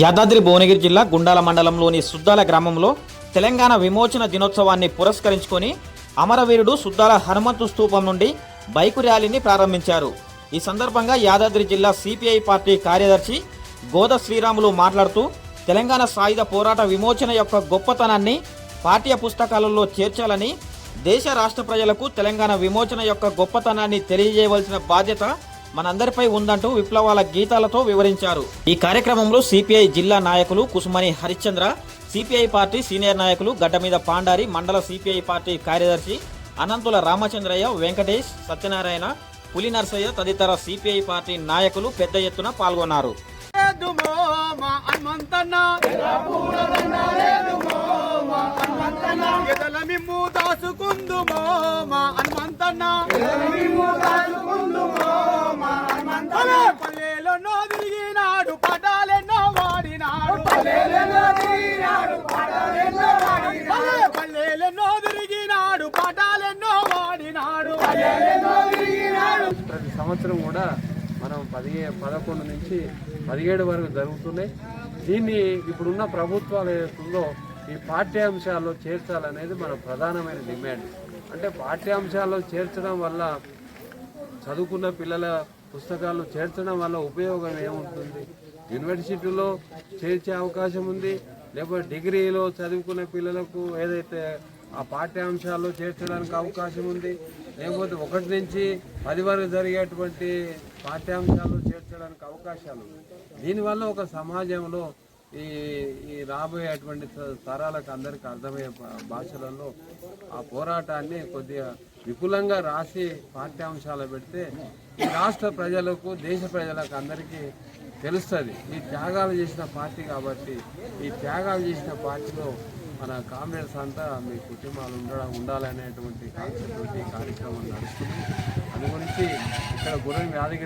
యాదాద్రి భువనగిరి జిల్లా గుండాల మండలంలోని సుద్దాల గ్రామంలో తెలంగాణ విమోచన దినోత్సవాన్ని పురస్కరించుకొని అమరవీరుడు సుద్దాల హనుమంతు స్థూపం నుండి బైకు ర్యాలీని ప్రారంభించారు. ఈ సందర్భంగా యాదాద్రి జిల్లా సిపిఐ పార్టీ కార్యదర్శి గోద శ్రీరాములు మాట్లాడుతూ తెలంగాణ సాయుధ పోరాట విమోచన యొక్క గొప్పతనాన్ని పాఠ్య పుస్తకాలలో చేర్చాలని దేశ రాష్ట్ర ప్రజలకు తెలంగాణ విమోచన యొక్క గొప్పతనాన్ని తెలియజేయవలసిన బాధ్యత మనందరిపై ఉందంటూ విప్లవాల గీతాలతో వివరించారు. ఈ కార్యక్రమంలో సిపిఐ జిల్లా నాయకులు Kusumani Harishchandra CPI party senior నాయకులు గడ్డమీద పాండారి మండల సిపిఐ పార్టీ కార్యదర్శి అనంతుల రామచంద్రయ్య వెంకటేష్ సత్యనారాయణ పులి నర్సయ్య తదితర సిపిఐ పార్టీ నాయకులు పెద్ద ఎత్తున పాల్గొన్నారు. దాసుకుందుమో. ప్రతి సంవత్సరం కూడా మనం పదిహే పదకొండు నుంచి పదిహేడు వరకు జరుగుతున్నాయి. దీన్ని ఇప్పుడున్న ప్రభుత్వాలు ఏదైతుందో ఈ పాఠ్యాంశాల్లో చేర్చాలనేది మన ప్రధానమైన డిమాండ్. అంటే పాఠ్యాంశాల్లో చేర్చడం వల్ల చదువుకున్న పిల్లల పుస్తకాలు చేర్చడం వల్ల ఉపయోగం ఏముంటుంది? యూనివర్సిటీలో చేర్చే అవకాశం ఉంది లేకపోతే డిగ్రీలో చదువుకునే పిల్లలకు ఏదైతే ఆ పాఠ్యాంశాల్లో చేర్చడానికి అవకాశం ఉంది. లేకపోతే ఒకటి నుంచి పది వరకు జరిగేటువంటి పాఠ్యాంశాల్లో చేర్చడానికి అవకాశాలు దీనివల్ల ఒక సమాజంలో ఈ ఈ రాబోయేటువంటి త- తరాలకు అందరికీ అర్థమయ్యే భాషలలో ఆ పోరాటాన్ని కొద్దిగా విపులంగా రాసి పాఠ్యాంశాలు పెడితే ఈ రాష్ట్ర ప్రజలకు దేశ ప్రజలకు అందరికీ తెలుస్తుంది. ఈ త్యాగాలు చేసిన పార్టీ కాబట్టి ఈ త్యాగాలు చేసిన పార్టీలో మన కామ్రేడ్స్ అంతా మీ కుటుంబాలు ఉండడం ఉండాలనేటువంటి కాన్సెప్ట్ కార్యక్రమం నడుస్తుంది. అందు గురించి ఇక్కడ గుర్రం యాదగిరి